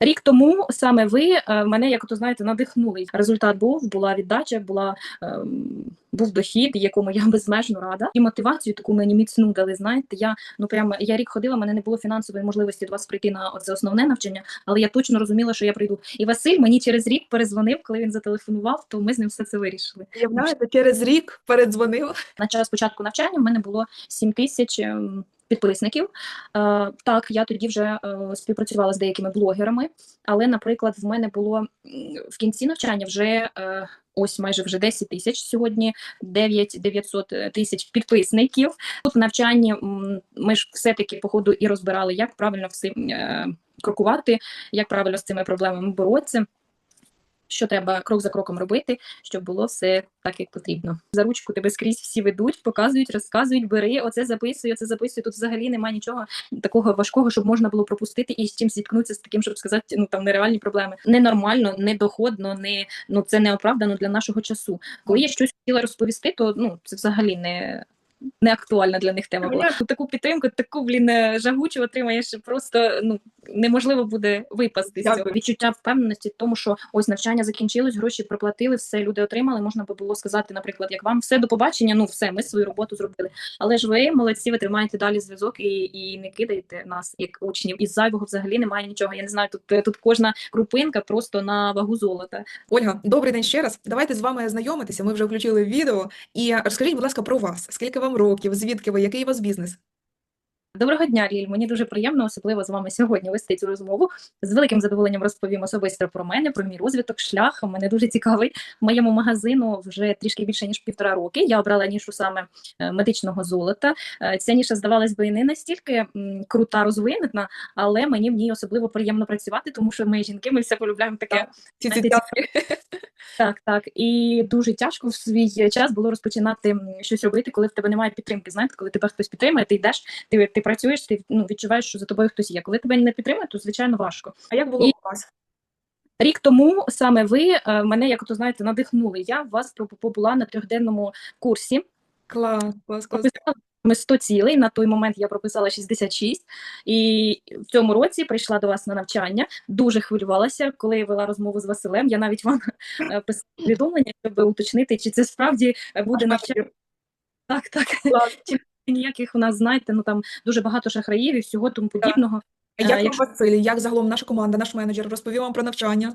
Рік тому саме ви е, мене, як то знаєте, надихнули. Результат був, була віддача, була ем, був дохід, якому я безмежно рада. І мотивацію таку мені міцну дали. Знаєте, я ну прямо я рік ходила, мене не було фінансової можливості до вас прийти на оце основне навчання, але я точно розуміла, що я прийду. І Василь мені через рік перезвонив, коли він зателефонував, то ми з ним все це вирішили. Уявляєте, через рік передзвонив. На час початку навчання в мене було 7 тисяч. ем, Підписників Е, так, я тоді вже е, співпрацювала з деякими блогерами, але, наприклад, в мене було в кінці навчання вже е, ось майже вже 10 тисяч сьогодні, 9 900 тисяч підписників. Тут в навчанні ми ж все-таки по ходу і розбирали, як правильно всім крокувати, як правильно з цими проблемами боротися. Що треба крок за кроком робити, щоб було все так, як потрібно. За ручку тебе скрізь всі ведуть, показують, розказують, бери, оце записуй, оце записуй. Тут взагалі немає нічого такого важкого, щоб можна було пропустити і з чим зіткнутися з таким, щоб сказати, ну там нереальні проблеми. Ненормально, недоходно, не ну це не оправдано для нашого часу. Коли я щось хотіла розповісти, то ну це взагалі не. Не актуальна для них тема була. Таку підтримку, таку блін е, жагучу отримаєш, просто ну неможливо буде випасти з цього відчуття впевненості, в тому що ось навчання закінчилось, гроші проплатили, все люди отримали. Можна би було сказати, наприклад, як вам все до побачення, ну все, ми свою роботу зробили. Але ж ви молодці, ви тримаєте далі зв'язок і, і не кидаєте нас як учнів. Із зайвого взагалі немає нічого. Я не знаю, тут тут кожна крупинка просто на вагу золота. Ольга, добрий день ще раз. Давайте з вами знайомитися. Ми вже включили відео. І розкажіть, будь ласка, про вас. Скільки вам років? Звідки ви? Який у вас бізнес? Доброго дня, Ліль. Мені дуже приємно, особливо з вами сьогодні вести цю розмову. З великим задоволенням розповім особисто про мене, про мій розвиток, шлях. Мене дуже цікавий. Моєму магазину вже трішки більше ніж півтора роки. Я обрала нішу саме е, медичного золота. Е, Ця ніша здавалась би і не настільки крута, розвинена, але мені в ній особливо приємно працювати, тому що ми жінки, ми все полюбляємо таке. Так, так. І дуже тяжко в свій час було розпочинати щось робити, коли в тебе немає підтримки. Знаєте, коли тебе хтось підтримує, ти йдеш, ти, ти працюєш, ти ну, відчуваєш, що за тобою хтось є. Коли тебе не підтримує, то звичайно важко. А як було І- у вас? Рік тому саме ви е, мене, як то знаєте, надихнули. Я вас побула на трьохденному курсі. Клас, клас, клас. Ми 100 цілей. На той момент я прописала 66. І в цьому році прийшла до вас на навчання. Дуже хвилювалася, коли я вела розмову з Василем. Я навіть вам е, писала повідомлення, щоб уточнити, чи це справді е, буде навчання. Так, так. Клас. Ніяких у нас, знаєте, ну там дуже багато шахраїв і всього тому подібного. А Як Е, вам якщо- Василь? Як загалом наша команда, наш менеджер розповів вам про навчання?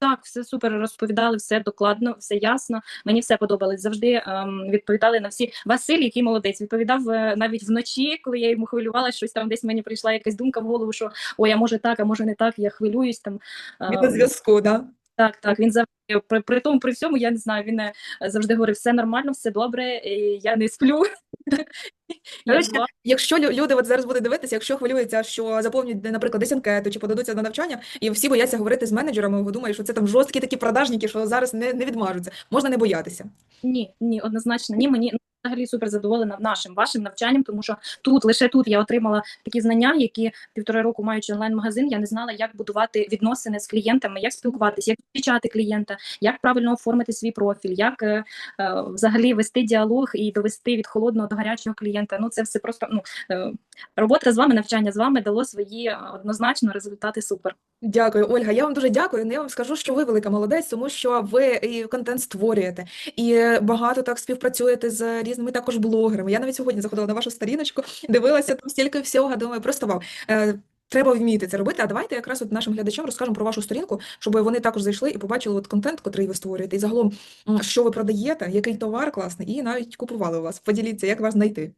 Так, все супер розповідали, все докладно, все ясно. Мені все подобалось. Завжди ем, відповідали на всі. Василь, який молодець, відповідав е, навіть вночі, коли я йому хвилювалася, щось там десь мені прийшла якась думка в голову, що ой, а може так, а може не так, я хвилююсь там. Він Ем, на зв'язку, да? Так, так. Він завжди при, при тому, при всьому, я не знаю, він е, завжди говорив, все нормально, все добре, і я не сплю. Я Якщо лю- люди от зараз будуть дивитися, якщо хвилюються, що заповнюють, наприклад, десь анкету чи подадуться на навчання, і всі бояться говорити з менеджерами, бо думають, що це там жорсткі такі продажники, що зараз не, не відмажуться. Можна не боятися. Ні, ні, однозначно ні. Мені взагалі супер задоволена нашим вашим навчанням, тому що тут лише тут я отримала такі знання, які півтора року маючи онлайн-магазин, я не знала, як будувати відносини з клієнтами, як спілкуватися, як зустрічати клієнта, як правильно оформити свій профіль, як е, е, взагалі вести діалог і довести від холодного до гарячого клієнта. Ну це все просто ну е, робота з вами, навчання з вами дало свої е, однозначно результати. Супер. Дякую, Ольга. Я вам дуже дякую. Ну, Я вам скажу, що ви велика молодець, тому що ви і контент створюєте, і багато так співпрацюєте з різними також блогерами. Я навіть сьогодні заходила на вашу сторіночку, дивилася там стільки всього, думаю, просто вау. Е, Треба вміти це робити. А давайте якраз от нашим глядачам розкажемо про вашу сторінку, щоб вони також зайшли і побачили от контент, котрий ви створюєте, і загалом, що ви продаєте, який товар класний, і навіть купували у вас. Поділіться, як вас знайти.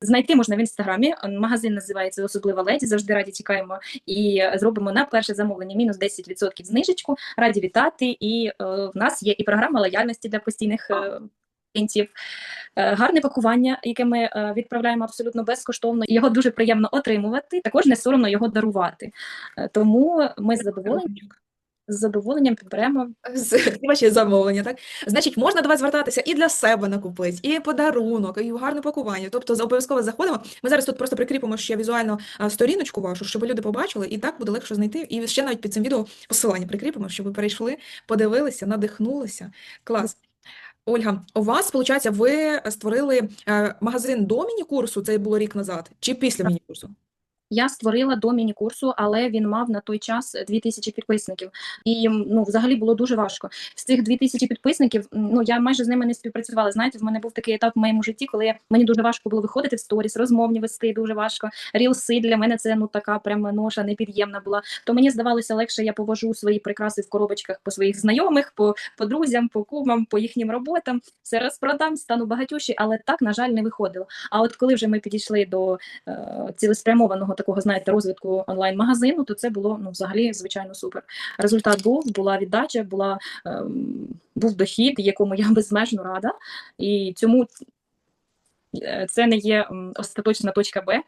Знайти можна в інстаграмі. Магазин називається Особлива леді. Завжди раді тікаємо і е, зробимо на перше замовлення мінус 10% знижечку. Раді вітати. І е, в нас є і програма лояльності для постійних е, клієнтів. Е, гарне пакування, яке ми е, відправляємо абсолютно безкоштовно. Його дуже приємно отримувати. Також не соромно його дарувати. Е, тому ми з задоволенням з задоволенням підберемо З- Ваші замовлення, так? Значить, можна до вас звертатися і для себе накупити, і подарунок, і гарне пакування. Тобто обов'язково заходимо. Ми зараз тут просто прикріпимо ще візуально сторіночку вашу, щоб люди побачили, і так буде легше знайти. І ще навіть під цим відео посилання прикріпимо, щоб ви перейшли, подивилися, надихнулися. Клас. Ольга, у вас, виходить, ви створили е, магазин до міні-курсу, це було рік назад, чи після міні-курсу? Я створила до міні-курсу, але він мав на той час 2000 підписників. І ну, взагалі було дуже важко. З цих 2000 підписників, ну я майже з ними не співпрацювала. Знаєте, в мене був такий етап в моєму житті, коли мені дуже важко було виходити в сторіс, розмовні вести дуже важко. Рілси для мене це ну така прямо ноша непід'ємна була. То мені здавалося легше, я повожу свої прикраси в коробочках по своїх знайомих, по, по друзям, по кумам, по їхнім роботам. Все розпродам, стану багатющі, але так, на жаль, не виходило. А от коли вже ми підійшли до е, цілеспрямованого такого, знаєте, розвитку онлайн-магазину, то це було ну, взагалі звичайно супер. Результат був, була віддача, була, ем, був дохід, якому я безмежно рада. І цьому е, це не є остаточна точка Б.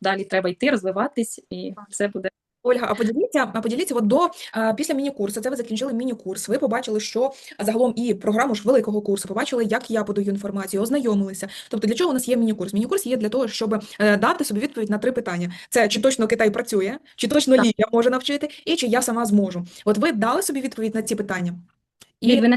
Далі треба йти, розвиватись, і все буде. Ольга, а поділіться, а поділіться, от до а, після міні-курсу, це ви закінчили міні-курс. Ви побачили, що загалом і програму ж великого курсу, побачили, як я подаю інформацію, ознайомилися. Тобто, для чого у нас є міні-курс? Міні-курс є для того, щоб е, дати собі відповідь на три питання: це чи точно Китай працює, чи точно Так. Лілія може навчити, і чи я сама зможу. От ви дали собі відповідь на ці питання. І І ви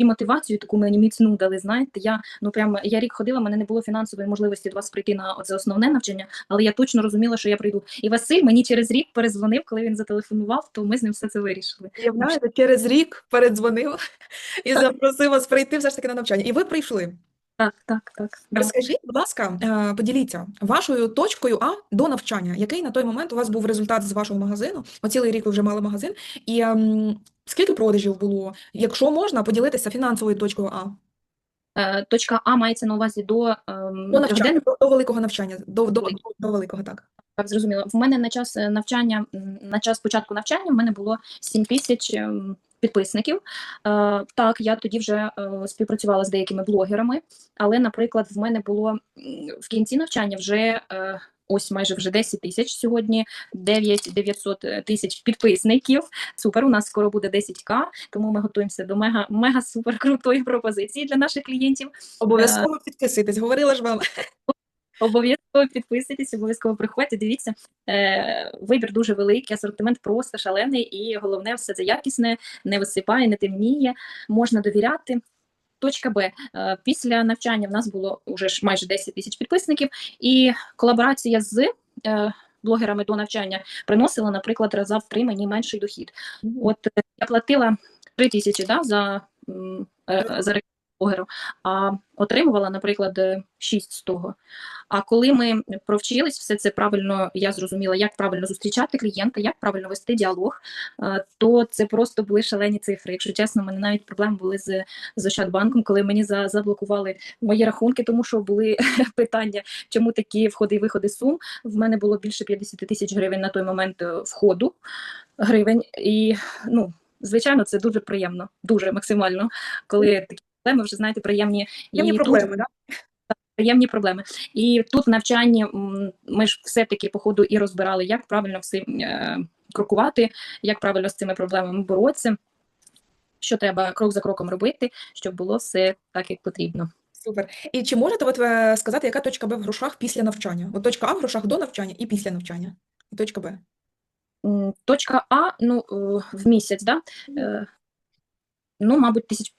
настільки мотивацію таку мені міцну дали. Знаєте, я ну прямо я рік ходила, мене не було фінансової можливості до вас прийти на це основне навчання, але я точно розуміла, що я прийду. І Василь мені через рік перезвонив, коли він зателефонував, то ми з ним все це вирішили. Я знаю, через рік передзвонив і запросив вас прийти все ж таки на навчання. І ви прийшли. Так, так, так. Розкажіть, будь ласка, е, поділіться вашою точкою А до навчання. Який на той момент у вас був результат з вашого магазину? О, цілий рік ви вже мали магазин. І ем, скільки продажів було? Якщо можна, поділитися фінансовою точкою А. Е, Точка А мається на увазі до ем, До навчання, до, до великого навчання. До, до, Великого. до великого, так. Так, зрозуміло. В мене на час е, навчання, на час початку навчання, в мене було 7 тисяч ем, підписників. Е, так, я тоді вже е, співпрацювала з деякими блогерами, але, наприклад, в мене було в кінці навчання вже. е, Ось майже вже 10 тисяч сьогодні, 9 900 тисяч підписників. Супер, у нас скоро буде 10к, тому ми готуємося до мега мега супер крутої пропозиції для наших клієнтів. Обов'язково підписуйтесь, говорила ж вам. Обов'язково підписуйтесь, обов'язково приходьте. Дивіться, е, вибір дуже великий, асортимент просто шалений, і головне, все це якісне, не висипає, не темніє, можна довіряти. Точка Б. Е, Після навчання в нас було вже ж майже 10 тисяч підписників, і колаборація з е, блогерами до навчання приносила, наприклад, раза в три мені менший дохід. От е, я платила 3 тисячі да, за, за блогеру, а отримувала, наприклад, е, 6 з того. А коли ми провчились все це правильно, я зрозуміла, як правильно зустрічати клієнта, як правильно вести діалог, е, то це просто були шалені цифри. Якщо чесно, мене навіть проблеми були з, з Ощадбанком, коли мені за, заблокували мої рахунки, тому що були питання, чому такі входи і виходи сум. В мене було більше 50 тисяч гривень на той момент е, входу гривень. І ну, звичайно, це дуже приємно, дуже максимально, коли такі проблеми вже знаєте, приємні Є мені і тут да? приємні проблеми. І тут в навчанні ми ж все-таки по ходу і розбирали, як правильно все е, крокувати, як правильно з цими проблемами боротися, що треба крок за кроком робити, щоб було все так, як потрібно. Супер. І чи можете от, е, сказати, яка точка Б в грошах після навчання? От точка А в грошах до навчання і після навчання. І точка Б. Точка А, ну, е, в місяць, да? Е, ну, мабуть, тисяч.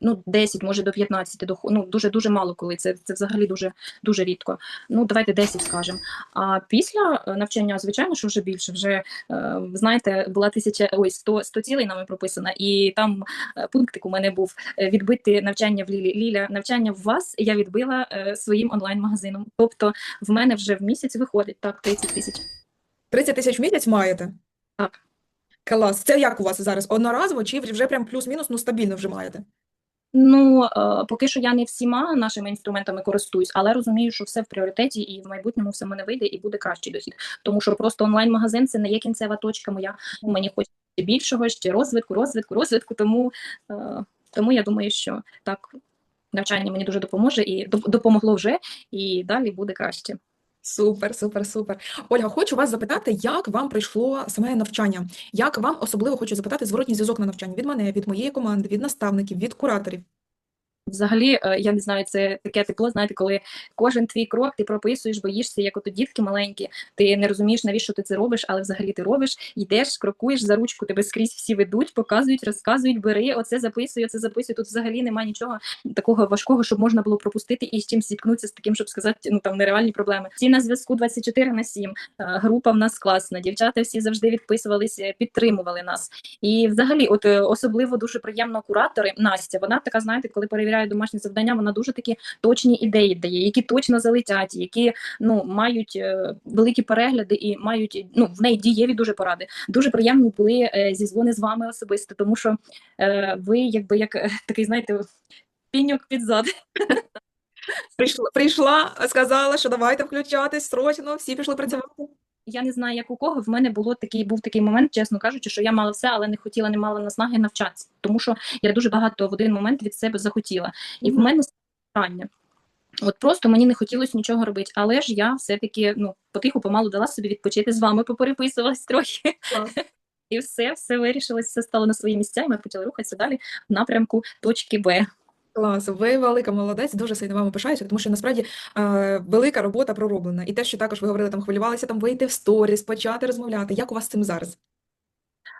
Ну, 10, може до 15 доход. Ну, дуже дуже мало коли. Це, це взагалі дуже дуже рідко. Ну, давайте 10 скажемо. А після е, навчання, звичайно, що вже більше. Вже е, знаєте, була тисяча ой, 100, 100 цілей нами прописана, і там е, пунктик у мене був відбити навчання в Лілі. Ліля, навчання в вас я відбила е, своїм онлайн-магазином. Тобто в мене вже в місяць виходить так 30 тисяч. 30 тисяч в місяць маєте? Так. Клас. Це як у вас зараз? Одноразово чи вже прям плюс-мінус, ну стабільно вже маєте? Ну, е, поки що я не всіма нашими інструментами користуюсь, але розумію, що все в пріоритеті, і в майбутньому все мене вийде і буде кращий дохід. Тому що просто онлайн-магазин це не є кінцева точка моя. Мені хочеться більшого, ще розвитку, розвитку, розвитку. Тому, е, тому я думаю, що так навчання мені дуже допоможе і доп- допомогло вже, і далі буде краще. Супер, супер, супер. Ольга, хочу вас запитати, як вам прийшло саме навчання? Як вам особливо хочу запитати зворотній зв'язок на навчання від мене, від моєї команди, від наставників, від кураторів? Взагалі, е, я не знаю, це таке тепло, знаєте, коли кожен твій крок ти прописуєш, боїшся, як ото дітки маленькі, ти не розумієш, навіщо ти це робиш, але взагалі ти робиш, йдеш, крокуєш за ручку, тебе скрізь всі ведуть, показують, розказують, бери, оце записуй, оце записуй. Тут взагалі немає нічого такого важкого, щоб можна було пропустити і з чимось зіткнутися з таким, щоб сказати, ну там нереальні проблеми. Всі на зв'язку 24 на 7. Е, Група в нас класна. Дівчата всі завжди відписувалися, підтримували нас. І взагалі, от е, особливо дуже приємно куратори Настя. Вона така, знаєте, коли перевіряє домашні завдання, вона дуже такі точні ідеї дає, які точно залетять, які ну мають е, великі перегляди і мають ну в неї дієві дуже поради. Дуже приємні були е, зізвони з вами особисто, тому що е, ви якби як такий, знаєте, піньок під зад. Прийшла, прийшла, сказала, що давайте включатись срочно, всі пішли працювати. Я не знаю, як у кого. В мене було такий був такий момент, чесно кажучи, що я мала все, але не хотіла, не мала наснаги навчатися, тому що я дуже багато в один момент від себе захотіла. І в мене питання. От просто мені не хотілося нічого робити, але ж я все-таки ну потиху помалу дала собі відпочити з вами, попереписувалась трохи. І все, все вирішилось, все стало на свої місця, і ми почали рухатися далі в напрямку точки Б. Клас, ви велика молодець, дуже сильно вами пишаюся, тому що насправді е, велика робота пророблена. І те, що також ви говорили, там хвилювалися там вийти в сторіс, почати розмовляти. Як у вас з цим зараз?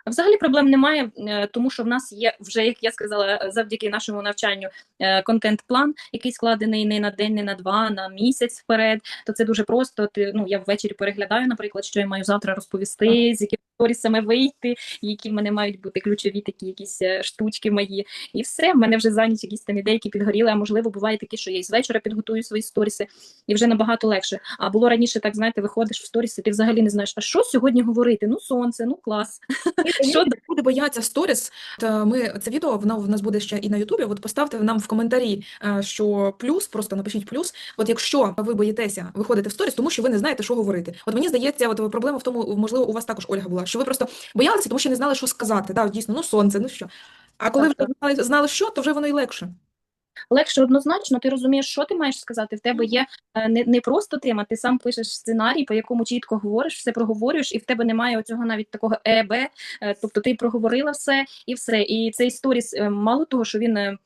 Взагалі проблем немає, е, тому що в нас є вже, як я сказала, завдяки нашому навчанню е, контент-план, який складений не на день, не на два, на місяць вперед. То це дуже просто. Ти ну я ввечері переглядаю, наприклад, що я маю завтра розповісти, з якими сторісами вийти, які в мене мають бути ключові такі якісь е, штучки мої. І все, в мене вже за ніч якісь там ідеї, які підгоріли. А можливо, буває такі, що я з вечора підготую свої сторіси, і вже набагато легше. А було раніше, так знаєте, виходиш в сторіси, ти взагалі не знаєш, а що сьогодні говорити? Ну, сонце, ну клас. Що буде бояться сторіс? то ми це відео воно в нас буде ще і на Ютубі. От поставте нам в коментарі, е, що плюс, просто напишіть плюс. От якщо ви боїтеся виходити в сторіс, тому що ви не знаєте, що говорити. От мені здається, от проблема в тому, можливо, у вас також Ольга була, що ви просто боялися, тому що не знали, що сказати. Да, дійсно, ну сонце, ну що. А коли вже знали, знали, що, то вже воно і легше. Легше однозначно, ти розумієш, що ти маєш сказати. В тебе є е, не, не просто тема, ти сам пишеш сценарій, по якому чітко говориш, все проговорюєш, і в тебе немає оцього навіть такого е, б. Е, тобто ти проговорила все і все. І цей сторіс, е, мало того, що він.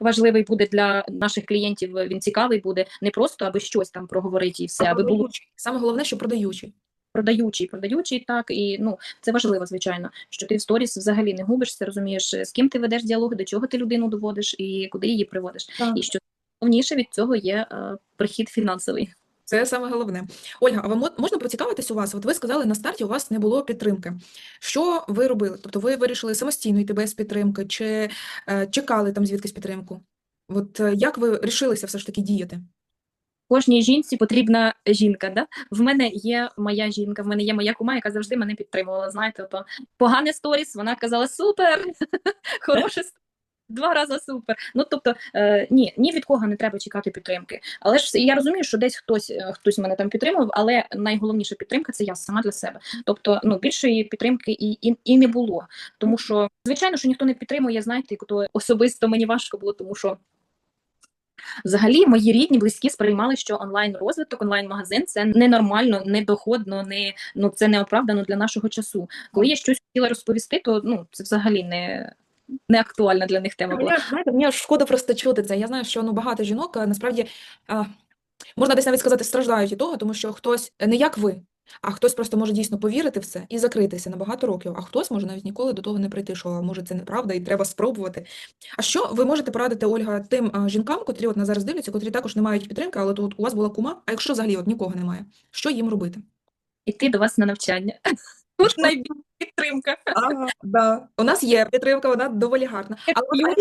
Важливий буде для наших клієнтів, він цікавий буде не просто аби щось там проговорити і все, аби було. Саме головне, що продаючий. Продаючий, продаючий, так і ну це важливо, звичайно, що ти в сторіс взагалі не губишся, розумієш, з ким ти ведеш діалог, до чого ти людину доводиш і куди її приводиш. І що головніше від цього є е, прихід фінансовий. Це саме головне. Ольга, а ви мо- можна поцікавитись у вас? От ви сказали, на старті у вас не було підтримки. Що ви робили? Тобто ви вирішили самостійно йти без підтримки, чи е, чекали там звідкись підтримку? От е, як ви рішилися все ж таки діяти? Кожній жінці потрібна жінка. Да? В мене є моя жінка, в мене є моя кума, яка завжди мене підтримувала. Знаєте, то погане сторіс, вона казала супер, хороше сторіс. Два рази супер. Ну тобто, е, ні, ні від кого не треба чекати підтримки. Але ж я розумію, що десь хтось е, хтось мене там підтримував, але найголовніша підтримка це я сама для себе. Тобто, ну більшої підтримки і, і, і не було. Тому що, звичайно, що ніхто не підтримує, знаєте, як то особисто мені важко було, тому що Взагалі, мої рідні, близькі сприймали, що онлайн розвиток, онлайн магазин це ненормально, недоходно, не ну це не оправдано для нашого часу. Коли я щось хотіла розповісти, то ну це взагалі не, не актуальна для них тема була. Знаєте, мені шкода просто чути це. Я знаю, що ну, багато жінок насправді можна десь навіть сказати, страждають від того, тому що хтось не як ви, а хтось просто може дійсно повірити в це і закритися на багато років, а хтось може навіть ніколи до того не прийти, що може це неправда і треба спробувати. А що ви можете порадити, Ольга, тим а, жінкам, котрі от нас зараз дивляться, котрі також не мають підтримки, але тут у вас була кума, а якщо взагалі от нікого немає, що їм робити? Іти до вас на навчання. Тут найбільша підтримка. Ага, да. У нас є підтримка, вона доволі гарна. Але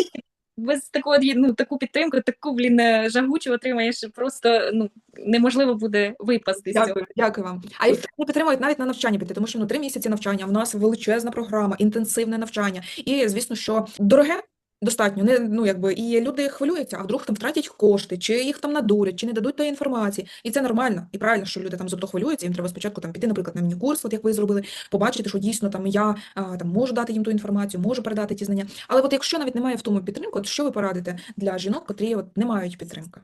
Без такого ну, таку підтримку, таку блін е, жагучу отримаєш, просто ну неможливо буде випасти з цього. Дякую, дякую вам. А не підтримують навіть на навчання піти, тому що ну три місяці навчання, в нас величезна програма, інтенсивне навчання. І звісно, що дороге достатньо, не ну якби і люди хвилюються, а вдруг там втратять кошти, чи їх там надурять, чи не дадуть тої інформації. І це нормально і правильно, що люди там зато хвилюються. Їм треба спочатку там піти, наприклад, на міні-курс, от як ви зробили, побачити, що дійсно там я там можу дати їм ту інформацію, можу передати ті знання. Але от якщо навіть немає в тому підтримки, от що ви порадите для жінок, котрі от не мають підтримки?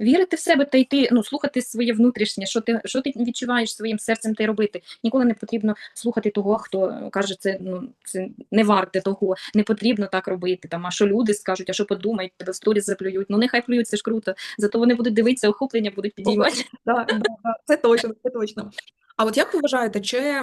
Вірити в себе та йти, ну слухати своє внутрішнє, що ти що ти відчуваєш своїм серцем та й робити. Ніколи не потрібно слухати того, хто каже, це ну це не варте того, не потрібно так робити. Там а що люди скажуть, а що подумають, тебе в сторіс заплюють. Ну нехай плюють, це ж круто. Зато вони будуть дивитися, охоплення будуть підіймати. Це точно, це точно. А от як ви вважаєте, чи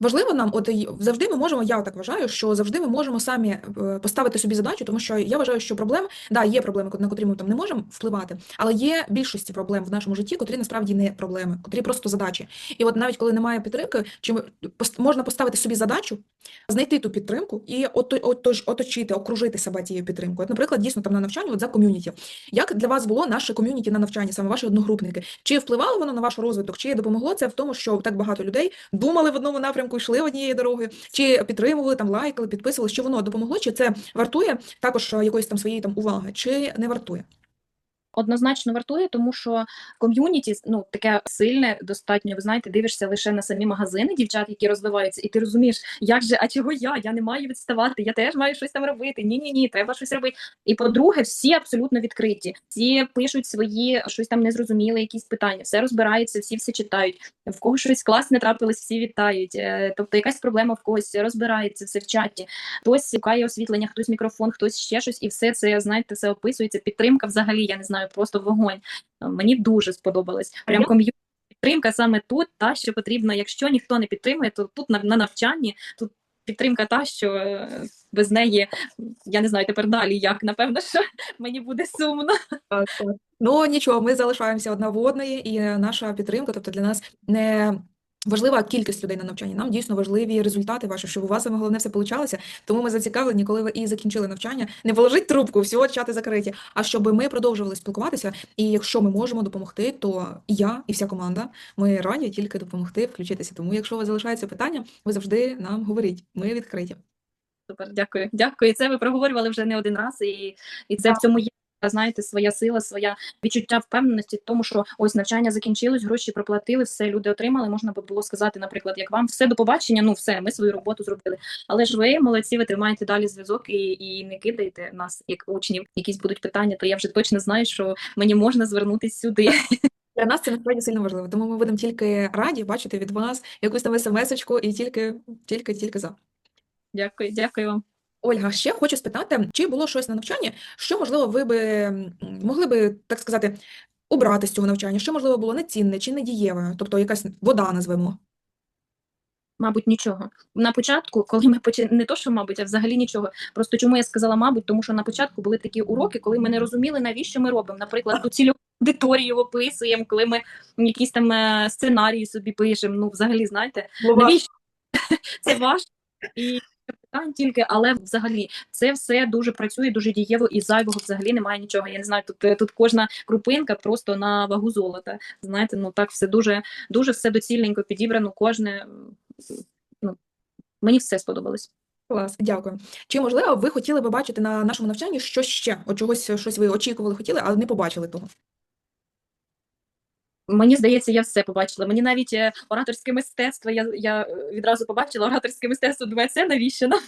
важливо нам, от завжди ми можемо, я так вважаю, що завжди ми можемо самі е, поставити собі задачу, тому що я вважаю, що проблем, да, є проблеми, на котрі ми там не можемо впливати, але є більшості проблем в нашому житті, котрі насправді не проблеми, котрі просто задачі. І от навіть коли немає підтримки, чи можна поставити собі задачу, знайти ту підтримку і оточити, окружити себе тією підтримкою. От, наприклад, дійсно там на навчанні, от за ком'юніті. Як для вас було наше ком'юніті на навчанні, саме ваші одногрупники? Чи впливало воно на ваш розвиток? Чи допомогло це в тому, що так багато людей думали в одному напрямку, йшли однією дорогою, чи підтримували там, лайкали, підписували? Що воно допомогло? Чи це вартує також е, якоїсь там своєї там уваги, чи не вартує? Однозначно вартує, тому що ком'юніті ну таке сильне, достатньо. Ви знаєте, дивишся лише на самі магазини дівчат, які розвиваються, і ти розумієш, як же, а чого я? Я не маю відставати, я теж маю щось там робити. Ні, ні, ні, треба щось робити. І по-друге, всі абсолютно відкриті. Всі пишуть свої щось там незрозуміле, якісь питання, все розбирається, всі все читають. В кого щось класне трапилось, всі вітають. Е, Тобто якась проблема в когось розбирається все в чаті. Хтось шукає освітлення, хтось мікрофон, хтось ще щось, і все це знаєте, все описується. Підтримка взагалі, я не знаю, просто вогонь. Е, Мені дуже сподобалось. Прям ком'юніті. Підтримка саме тут, та що потрібно. Якщо ніхто не підтримує, то тут на, на навчанні тут підтримка та, що е, без неї я не знаю тепер далі. Як напевно, що мені буде сумно. Ну нічого, ми залишаємося одна в одної, і наша підтримка, тобто для нас не важлива кількість людей на навчанні. Нам дійсно важливі результати ваші, щоб у вас саме головне все получалося. Тому ми зацікавлені, коли ви і закінчили навчання, не положить трубку, всього чати закриті, а щоб ми продовжували спілкуватися. І якщо ми можемо допомогти, то я, і вся команда, ми раді тільки допомогти, включитися. Тому, якщо у вас залишаються питання, ви завжди нам говоріть. Ми відкриті. Супер, дякую. Дякую. Це ви проговорювали вже не один раз, і, і це в цьому є. Знаєте, своя сила, своя відчуття впевненості в тому, що ось навчання закінчилось, гроші проплатили, все люди отримали. Можна би було сказати, наприклад, як вам все до побачення, ну все, ми свою роботу зробили. Але ж ви молодці, ви тримаєте далі зв'язок і, і не кидаєте нас, як учнів. Якісь будуть питання, то я вже точно знаю, що мені можна звернутися сюди. Для нас це насправді сильно важливо, тому ми будемо тільки раді бачити від вас якусь там смс-очку і тільки, тільки, тільки за. Дякую, дякую вам. Ольга, ще хочу спитати, чи було щось на навчанні, що, можливо, ви би могли би, так сказати, убрати з цього навчання, що, можливо, було нецінне чи недієве, тобто якась вода, назвемо. Мабуть, нічого. На початку, коли ми почали, не то, що мабуть, а взагалі нічого. Просто чому я сказала, мабуть, тому що на початку були такі уроки, коли ми не розуміли, навіщо ми робимо. Наприклад, ту цілю аудиторію описуємо, коли ми якісь там е, сценарії собі пишемо. Ну, взагалі, знаєте, навіщо це важко і питань тільки, але взагалі це все дуже працює, дуже дієво і зайвого взагалі немає нічого. Я не знаю, тут, тут кожна крупинка просто на вагу золота. Знаєте, ну так все дуже, дуже все доцільненько підібрано, кожне. Ну, мені все сподобалось. Клас, дякую. Чи, можливо, ви хотіли би бачити на нашому навчанні щось ще? От чогось, щось ви очікували, хотіли, але не побачили того. Мені здається, я все побачила. Мені навіть е, ораторське мистецтво, я, я е, відразу побачила ораторське мистецтво, думаю, це навіщо нам?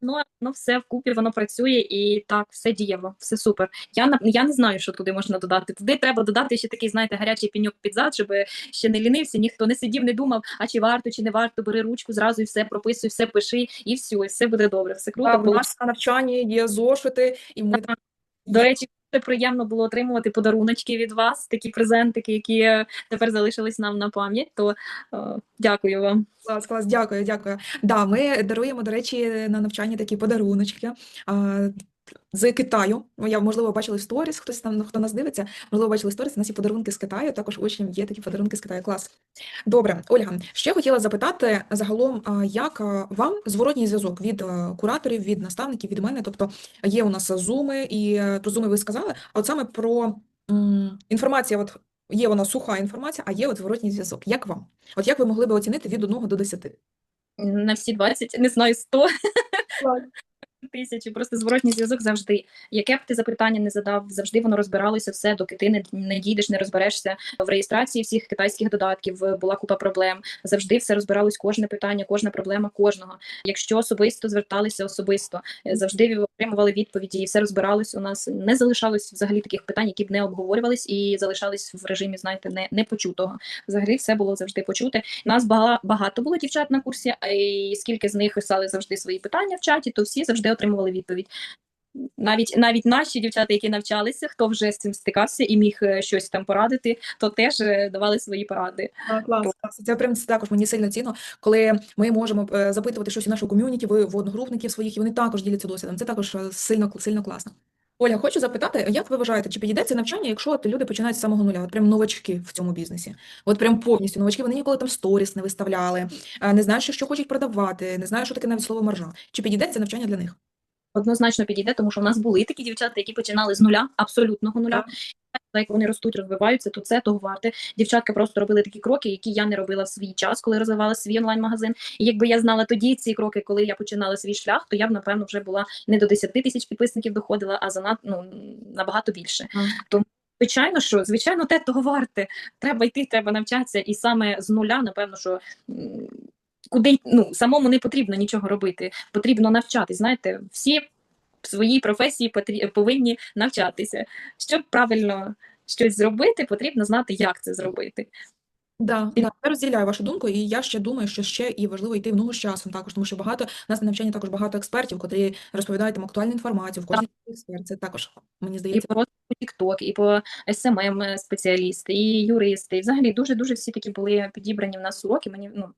Воно, воно все вкупі, воно працює і так, все дієво, все супер. Я, я не знаю, що туди можна додати. Туди треба додати ще такий, знаєте, гарячий пеньок під зад, щоб ще не лінився, ніхто не сидів, не думав, а чи варто, чи не варто, бери ручку зразу і все прописуй, все пиши, і все, і все буде добре, все круто. Так, у нас на навчанні є зошити, і ми До речі, приємно було отримувати подаруночки від вас, такі презентики, які е, тепер залишились нам на пам'ять. То о, дякую вам. Клас, клас, дякую, дякую. Да, ми даруємо, до речі, на навчанні такі подаруночки. З Китаю. Ну, Я, можливо, бачили сторіс, хтось там, хто нас дивиться, можливо, бачили сторіс, у нас є подарунки з Китаю, також учням є такі подарунки з Китаю. Клас. Добре, Ольга, ще хотіла запитати загалом, як вам зворотній зв'язок від кураторів, від наставників, від мене? Тобто є у нас зуми, і е, про зуми ви сказали, а от саме про м, інформація, от є вона суха інформація, а є от зворотній зв'язок. Як вам? От як ви могли би оцінити від 1 до 10? На всі 20, не знаю, 100 тисячі. Просто зворотній зв'язок завжди. Яке б ти запитання не задав, завжди воно розбиралося все, доки ти не, не дійдеш, не розберешся. В реєстрації всіх китайських додатків була купа проблем. Завжди все розбиралось, кожне питання, кожна проблема кожного. Якщо особисто зверталися особисто, завжди отримували відповіді, і все розбиралось. У нас не залишалось взагалі таких питань, які б не обговорювались, і залишались в режимі, знаєте, не, непочутого. Взагалі все було завжди почуте. Нас бага- багато було дівчат на курсі, і скільки з них писали завжди свої питання в чаті, то всі завжди отримували відповідь. Навіть навіть наші дівчата, які навчалися, хто вже з цим стикався і міг е, щось там порадити, то теж е, давали свої поради. А, Клас, клас. Це прям це також мені сильно цінно, коли ми можемо е, запитувати щось у нашого ком'юніті, ви в одногрупників своїх, і вони також діляться досвідом. Це також сильно, сильно класно. Оля, хочу запитати, як ви вважаєте, чи підійде це навчання, якщо от люди починають з самого нуля, от прям новачки в цьому бізнесі? От прям повністю новачки, вони ніколи там сторіс не виставляли, не знають, що, що хочуть продавати, не знають, що таке навіть слово маржа. Чи підійде це навчання для них? Однозначно підійде, тому що в нас були такі дівчата, які починали з нуля, абсолютного нуля. Як вони ростуть, розвиваються, то це того варте. Дівчатка просто робили такі кроки, які я не робила в свій час, коли розвивала свій онлайн-магазин. І якби я знала тоді ці кроки, коли я починала свій шлях, то я б напевно вже була не до 10 тисяч підписників доходила, а занад ну набагато більше. Так. Тому звичайно, що звичайно, те того варте. Треба йти, треба навчатися, і саме з нуля, напевно, що. Куди ну самому не потрібно нічого робити, потрібно навчатись. Знаєте, всі в своїй професії потрі- повинні навчатися. Щоб правильно щось зробити, потрібно знати, як це зробити. Да, да, я розділяю вашу думку, і я ще думаю, що ще і важливо йти в ногу з часом також, тому що багато у нас на навчанні також багато експертів, котрі розповідають там актуальну інформацію. В кожній експерт. Це також мені здається. І по TikTok, і по SMM спеціалісти, і юристи. І взагалі дуже дуже всі такі були підібрані в нас уроки. Мені ну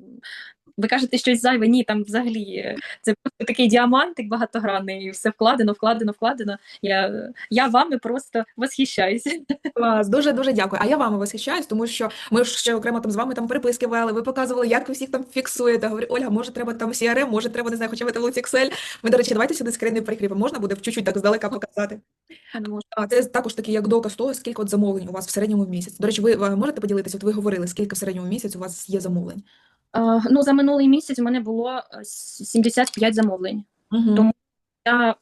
ви кажете щось зайве. Ні, там взагалі е, це просто такий діамантик багатогранний, і все вкладено, вкладено, вкладено. Я, я вами просто восхищаюся. Клас, дуже дуже дякую. А я вами восхищаюсь, тому що ми ж ще окремо там з вами там переписки вели. Ви показували, як ви всіх там фіксуєте. Говорю, Ольга, може треба там CRM, може треба не знаю, хоча б таблиці Excel. Ми, до речі, давайте сюди скрини прикріпимо. Можна буде чуть-чуть так здалека показати. А це також такий як доказ того, скільки от замовлень у вас в середньому в місяць. До речі, ви е, можете поділитися? От ви говорили, скільки в середньому місяць у вас є замовлень? А, ну за минулий місяць у мене було е, 75 замовлень. Угу. Тому- Я,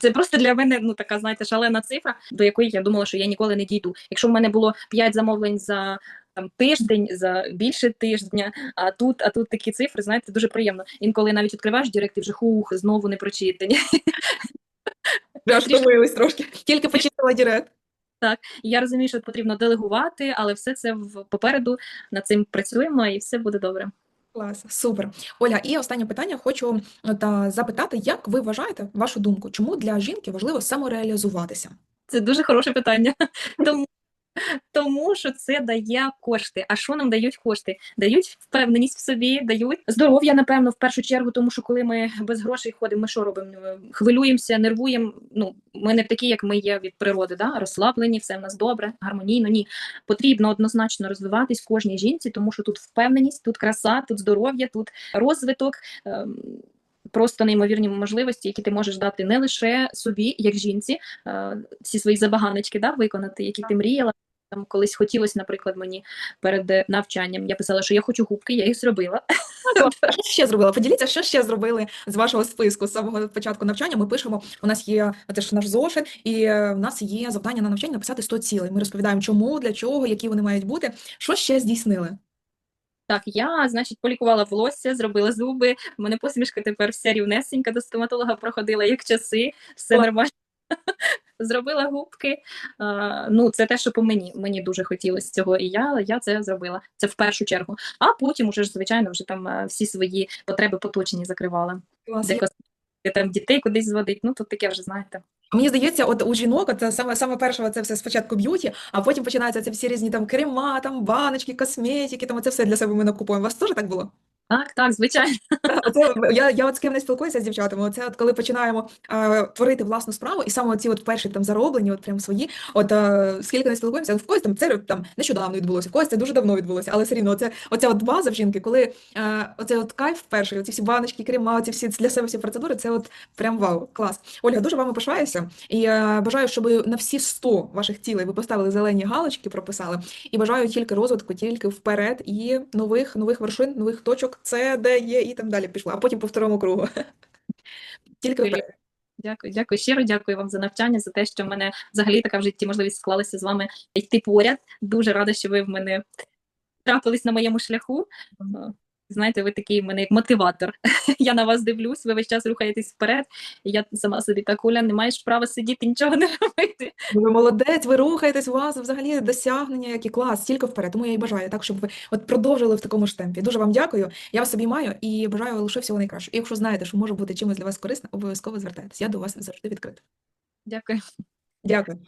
це просто для мене ну така, знаєте, шалена цифра, до якої я думала, що я ніколи не дійду. Якщо в мене було 5 замовлень за там тиждень, за більше тижня, а тут, а тут такі цифри, знаєте, дуже приємно. Інколи навіть відкриваєш директ і вже хух, знову не прочитані. Трошки. Тільки почистила директ. І я розумію, що потрібно делегувати, але все це в попереду над цим працюємо, і все буде добре. Клас, супер. Оля, і останнє питання хочу е, та запитати, як ви вважаєте вашу думку, чому для жінки важливо самореалізуватися? Це дуже хороше питання. Тому, тому що це дає кошти. А що нам дають кошти? Дають впевненість в собі, дають здоров'я, напевно, в першу чергу, тому що коли ми без грошей ходимо, ми що робимо? Е, Хвилюємося, нервуємо. Ну, ми не такі, як ми є від природи, да? розслаблені, все в нас добре, гармонійно. Ні. Потрібно однозначно розвиватись кожній жінці, тому що тут впевненість, тут краса, тут здоров'я, тут розвиток. ем, Просто неймовірні можливості, які ти можеш дати не лише собі, як жінці, е, всі свої забаганочки да, виконати, які ти мріяла. Там колись хотілося, наприклад, мені перед е, навчанням. Я писала, що я хочу губки, я їх зробила. Що ще зробила? Поділіться, що ще зробили з вашого списку з самого початку навчання. Ми пишемо, у нас є теж наш зошит, і е, в нас є завдання на навчання написати 100 цілей. Ми розповідаємо, чому, для чого, які вони мають бути. Що ще здійснили? Так, я, значить, полікувала волосся, зробила зуби. У мене посмішка тепер вся рівнесенька, до стоматолога проходила як часи, все нормально. Зробила губки. А, ну, це те, що по мені. Мені дуже хотілося цього, і я, я це зробила. Це в першу чергу. А потім, уже ж, звичайно, вже там е, всі свої потреби поточні закривала. Клас. Де там дітей кудись зводить. Ну, тут таке вже знаєте. Мені здається, от у жінок це саме саме перше, це все спочатку б'юті, а потім починаються ці всі різні там крема, там баночки, косметики, там це все для себе ми накупуємо. У вас теж так було? Так, так, звичайно. Оце, я, я от з ким не спілкуюся з дівчатами. Оце от коли починаємо е, творити власну справу, і саме ці от перші там зароблені, от прям свої, от е, скільки не спілкуємося, в когось там це там нещодавно відбулося, в когось це дуже давно відбулося, але все рівно оце, оця от база в жінки, коли е, оце от кайф перший, оці всі баночки, крема, ці всі для себе всі процедури, це от прям вау, клас. Ольга, дуже вами пишаюся і е, бажаю, щоб на всі 100 ваших цілей ви поставили зелені галочки, прописали, і бажаю тільки розвитку, тільки вперед і нових нових вершин, нових точок, це де є, і там далі пішло, а потім по второму кругу. Тільки Дякую, дякую. Щиро дякую вам за навчання, за те, що в мене взагалі така в житті можливість склалася з вами йти поряд. Дуже рада, що ви в мене трапились на моєму шляху. Знаєте, ви такий мене як мотиватор. Я на вас дивлюсь, ви весь час рухаєтесь вперед. І я сама собі так, Оля, не маєш права сидіти, нічого не робити. Ви молодець, ви рухаєтесь, у вас взагалі досягнення, які клас, стільки вперед. Тому я і бажаю так, щоб ви от продовжили в такому ж темпі. Дуже вам дякую. Я вас собі маю і бажаю лише всього найкращого. І якщо знаєте, що може бути чимось для вас корисно, обов'язково звертайтесь. Я до вас завжди відкрита. Дякую. Дякую.